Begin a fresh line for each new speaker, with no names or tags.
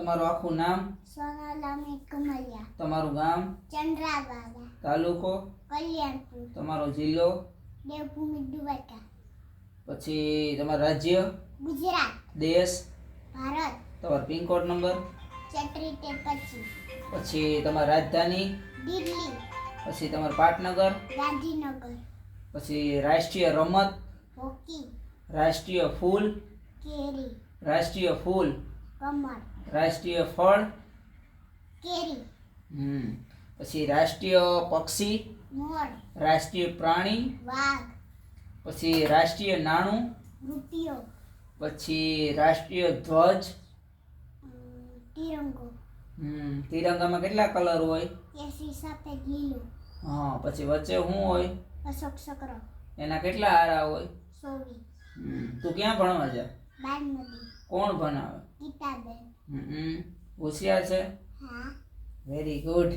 તમારું આખું નામ?
સોનાલામી કમલિયા.
તમારું ગામ?
ચંદ્રાબાબા
તાલુકો?
કલ્યાણપુર.
તમારો જિલ્લો?
દેવભૂમિ દ્વારકા
પછી તમારું રાજ્ય?
ગુજરાત.
દેશ?
ભારત.
તમારો પિનકોડ નંબર?
ચટરી તે
પછી પછી તમારી રાજધાની?
દિલ્હી.
પછી તમારું પાટનગર?
ગાંધીનગર.
પછી રાષ્ટ્રીય રમત?
હોકી.
રાષ્ટ્રીય ફૂલ?
કેરી.
રાષ્ટ્રીય ફૂલ?
કમળ.
રાષ્ટ્રીય ફળ?
કેરી.
હમ. પછી રાષ્ટ્રીય પક્ષી?
મોર.
રાષ્ટ્રીય પ્રાણી?
વાઘ.
પછી રાષ્ટ્રીય નાણું?
રૂપિયો.
પછી રાષ્ટ્રીય ધ્વજ?
તિરંગો.
હમ તિરંગામાં કેટલા કલર હોય?
કેસરી સાથે લીલો.
હા પછી વચ્ચે શું હોય?
અશોક ચક્ર.
એના કેટલા આરા હોય?
સોવી.
હમ તું ક્યાં ભણવા જા? કોણ હમ હોશિયાર છે?
હા.
Very good